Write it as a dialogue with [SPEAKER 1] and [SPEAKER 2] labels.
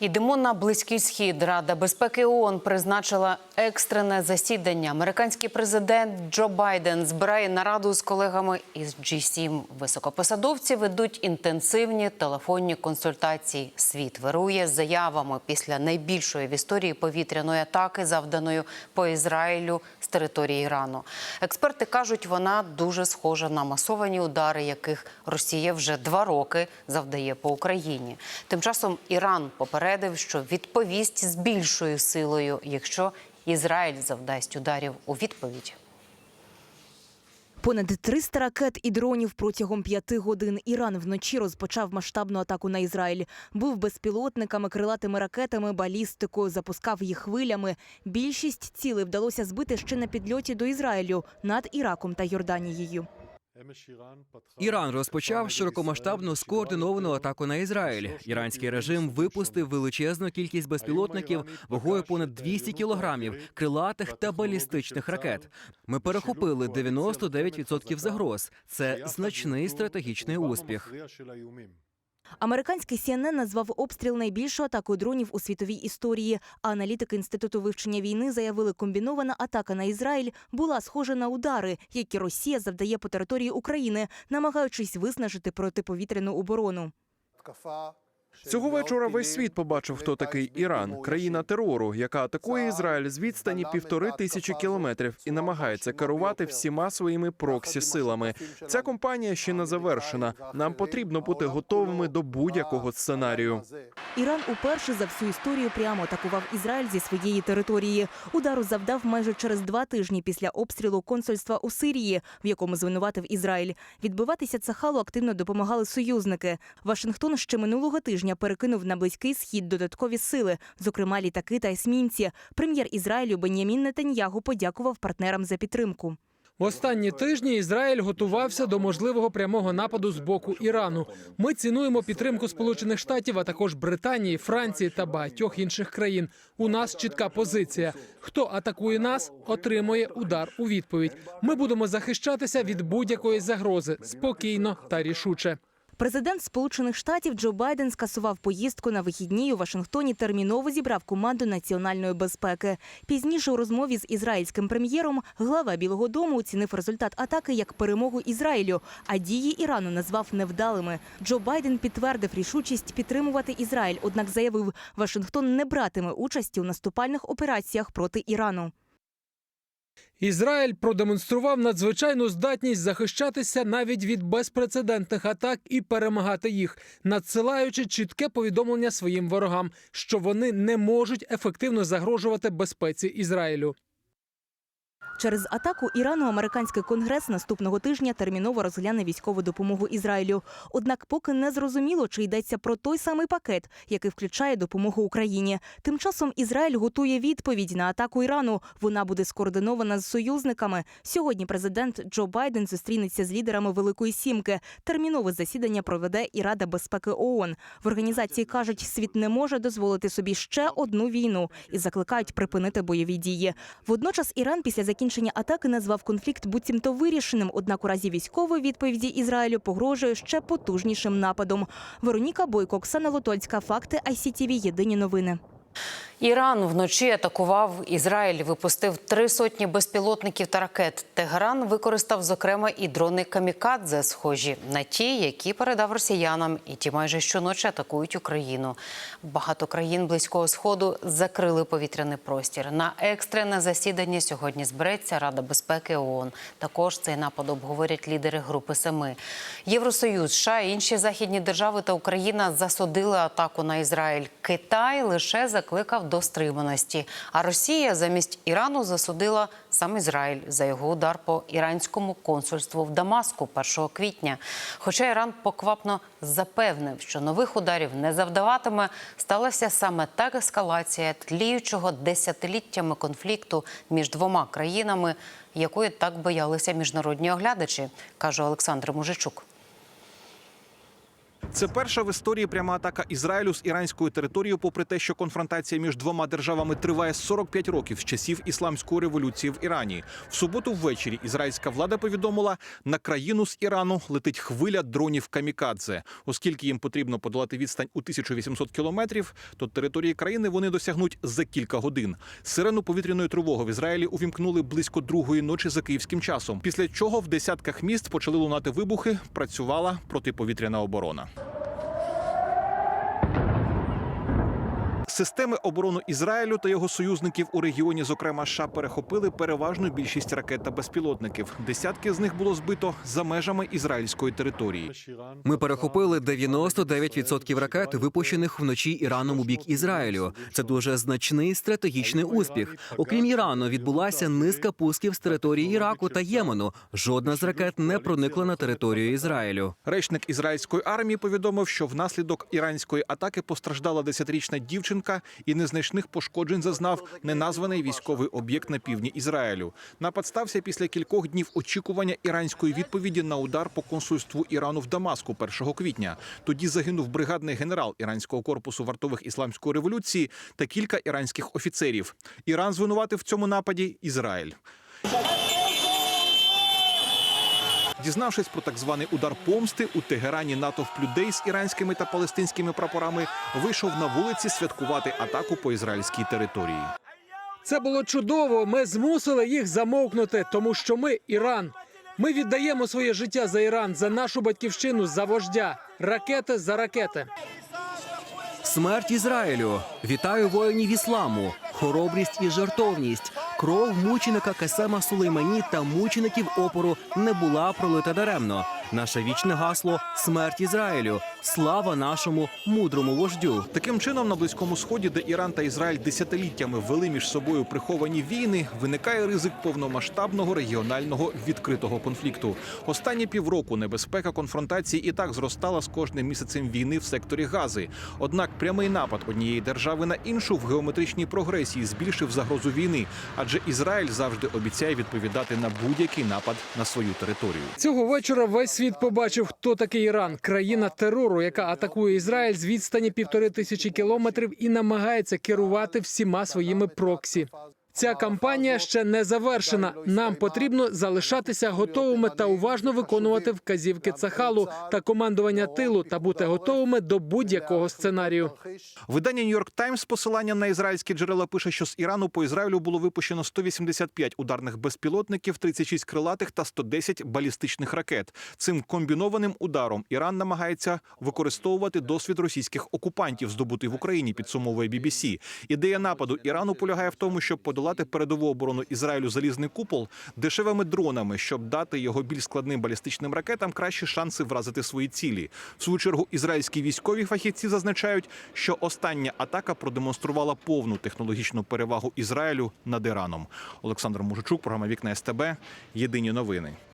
[SPEAKER 1] Ідемо на близький схід. Рада безпеки ООН призначила екстрене засідання. Американський президент Джо Байден збирає нараду з колегами із G7. Високопосадовці ведуть інтенсивні телефонні консультації. Світ вирує заявами після найбільшої в історії повітряної атаки, завданої по Ізраїлю з території Ірану. Експерти кажуть, вона дуже схожа на масовані удари, яких Росія вже два роки завдає по Україні. Тим часом Іран попередив, що відповість з більшою силою, якщо Ізраїль завдасть ударів у відповідь.
[SPEAKER 2] Понад 300 ракет і дронів протягом п'яти годин. Іран вночі розпочав масштабну атаку на Ізраїль. Був безпілотниками, крилатими ракетами, балістикою, запускав їх хвилями. Більшість цілей вдалося збити ще на підльоті до Ізраїлю над Іраком та Йорданією.
[SPEAKER 3] Іран розпочав широкомасштабну скоординовану атаку на Ізраїль. Іранський режим випустив величезну кількість безпілотників вагою понад 200 кілограмів, крилатих та балістичних ракет. Ми перехопили 99% загроз. Це значний стратегічний успіх.
[SPEAKER 2] Американський CNN назвав обстріл найбільшою атакою дронів у світовій історії. А аналітики інституту вивчення війни заявили, комбінована атака на Ізраїль була схожа на удари, які Росія завдає по території України, намагаючись виснажити протиповітряну оборону.
[SPEAKER 4] Цього вечора весь світ побачив, хто такий Іран, країна терору, яка атакує Ізраїль з відстані півтори тисячі кілометрів і намагається керувати всіма своїми проксі силами. Ця компанія ще не завершена. Нам потрібно бути готовими до будь-якого сценарію.
[SPEAKER 2] Іран уперше за всю історію прямо атакував Ізраїль зі своєї території. Удару завдав майже через два тижні після обстрілу консульства у Сирії, в якому звинуватив Ізраїль. Відбиватися Цахалу активно допомагали союзники. Вашингтон ще минулого тижня перекинув на близький схід додаткові сили, зокрема літаки та есмінці. Прем'єр Ізраїлю Бенямін Нетаньягу подякував партнерам за підтримку.
[SPEAKER 5] В останні тижні Ізраїль готувався до можливого прямого нападу з боку Ірану. Ми цінуємо підтримку Сполучених Штатів, а також Британії, Франції та багатьох інших країн. У нас чітка позиція. Хто атакує нас, отримує удар у відповідь. Ми будемо захищатися від будь-якої загрози спокійно та рішуче.
[SPEAKER 2] Президент Сполучених Штатів Джо Байден скасував поїздку на вихідні у Вашингтоні. Терміново зібрав команду національної безпеки. Пізніше у розмові з ізраїльським прем'єром глава Білого Дому оцінив результат атаки як перемогу Ізраїлю, а дії Ірану назвав невдалими. Джо Байден підтвердив рішучість підтримувати Ізраїль, однак заявив, Вашингтон не братиме участі у наступальних операціях проти Ірану.
[SPEAKER 5] Ізраїль продемонстрував надзвичайну здатність захищатися навіть від безпрецедентних атак і перемагати їх, надсилаючи чітке повідомлення своїм ворогам, що вони не можуть ефективно загрожувати безпеці Ізраїлю.
[SPEAKER 2] Через атаку Ірану американський конгрес наступного тижня терміново розгляне військову допомогу Ізраїлю. Однак, поки не зрозуміло, чи йдеться про той самий пакет, який включає допомогу Україні. Тим часом Ізраїль готує відповідь на атаку Ірану. Вона буде скоординована з союзниками. Сьогодні президент Джо Байден зустрінеться з лідерами Великої Сімки. Термінове засідання проведе і Рада безпеки ООН. В організації кажуть, світ не може дозволити собі ще одну війну і закликають припинити бойові дії. Водночас Іран після закінчення атаки назвав конфлікт буцімто вирішеним. Однак у разі військової відповіді Ізраїлю погрожує ще потужнішим нападом. Вероніка Бойко, Оксана Лотольська, факти ICTV, Єдині новини.
[SPEAKER 1] Іран вночі атакував Ізраїль, випустив три сотні безпілотників та ракет. Тегеран використав зокрема і дрони камікадзе, схожі на ті, які передав росіянам, і ті майже щоночі атакують Україну. Багато країн близького сходу закрили повітряний простір. На екстрене засідання сьогодні збереться Рада безпеки ООН. Також цей напад обговорять лідери Групи Семи. Євросоюз, США, інші західні держави та Україна засудили атаку на Ізраїль. Китай лише закликав до стриманості. А Росія замість Ірану засудила сам Ізраїль за його удар по іранському консульству в Дамаску 1 квітня. Хоча Іран поквапно запевнив, що нових ударів не завдаватиме, сталася саме так ескалація тліючого десятиліттями конфлікту між двома країнами, якої так боялися міжнародні оглядачі, каже Олександр Мужичук.
[SPEAKER 6] Це перша в історії пряма атака Ізраїлю з іранською територією, попри те, що конфронтація між двома державами триває 45 років з часів ісламської революції в Ірані. В суботу ввечері ізраїльська влада повідомила, на країну з Ірану летить хвиля дронів камікадзе. Оскільки їм потрібно подолати відстань у 1800 кілометрів, то території країни вони досягнуть за кілька годин. Сирену повітряної тривоги в Ізраїлі увімкнули близько другої ночі за київським часом. Після чого в десятках міст почали лунати вибухи. Працювала протиповітряна оборона. Системи оборони Ізраїлю та його союзників у регіоні, зокрема США, перехопили переважну більшість ракет та безпілотників. Десятки з них було збито за межами ізраїльської території.
[SPEAKER 3] Ми перехопили 99% ракет, випущених вночі Іраном у бік Ізраїлю. Це дуже значний стратегічний успіх. Окрім Ірану, відбулася низка пусків з території Іраку та Ємену. Жодна з ракет не проникла на територію Ізраїлю.
[SPEAKER 6] Речник ізраїльської армії повідомив, що внаслідок іранської атаки постраждала десятирічна дівчинка і незначних пошкоджень зазнав неназваний військовий об'єкт на півдні Ізраїлю. Напад стався після кількох днів очікування іранської відповіді на удар по консульству Ірану в Дамаску 1 квітня. Тоді загинув бригадний генерал іранського корпусу вартових ісламської революції та кілька іранських офіцерів. Іран звинуватив в цьому нападі Ізраїль. Дізнавшись про так званий удар помсти, у Тегерані натовп людей з іранськими та палестинськими прапорами вийшов на вулиці святкувати атаку по ізраїльській території.
[SPEAKER 5] Це було чудово. Ми змусили їх замовкнути, тому що ми Іран. Ми віддаємо своє життя за Іран, за нашу батьківщину, за вождя. Ракети за ракети.
[SPEAKER 3] Смерть Ізраїлю. Вітаю воїнів ісламу. Хоробрість і жартовність. Кров мученика Касема Сулеймані та мучеників опору не була пролита даремно. Наше вічне гасло смерть Ізраїлю. Слава нашому мудрому вождю.
[SPEAKER 6] Таким чином, на близькому сході, де Іран та Ізраїль десятиліттями вели між собою приховані війни, виникає ризик повномасштабного регіонального відкритого конфлікту. Останні півроку небезпека конфронтації і так зростала з кожним місяцем війни в секторі Гази. Однак прямий напад однієї держави на іншу в геометричній прогресії збільшив загрозу війни, адже Ізраїль завжди обіцяє відповідати на будь-який напад на свою територію.
[SPEAKER 5] Цього вечора весь світ побачив, хто такий Іран, країна терору, яка атакує Ізраїль з відстані півтори тисячі кілометрів і намагається керувати всіма своїми проксі. Ця кампанія ще не завершена. Нам потрібно залишатися готовими та уважно виконувати вказівки Цахалу та командування тилу та бути готовими до будь-якого сценарію.
[SPEAKER 6] Видання Нью-Йорк Таймс з посиланням на ізраїльські джерела пише, що з Ірану по Ізраїлю було випущено 185 ударних безпілотників, 36 крилатих та 110 балістичних ракет. Цим комбінованим ударом Іран намагається використовувати досвід російських окупантів, здобутий в Україні. Підсумовує BBC. Ідея нападу Ірану полягає в тому, щоб подолати передову оборону Ізраїлю залізний купол дешевими дронами, щоб дати його більш складним балістичним ракетам кращі шанси вразити свої цілі. В свою чергу ізраїльські військові фахівці зазначають, що остання атака продемонструвала повну технологічну перевагу Ізраїлю над Іраном. Олександр Мужичук, програма Вікна СТБ. Єдині новини.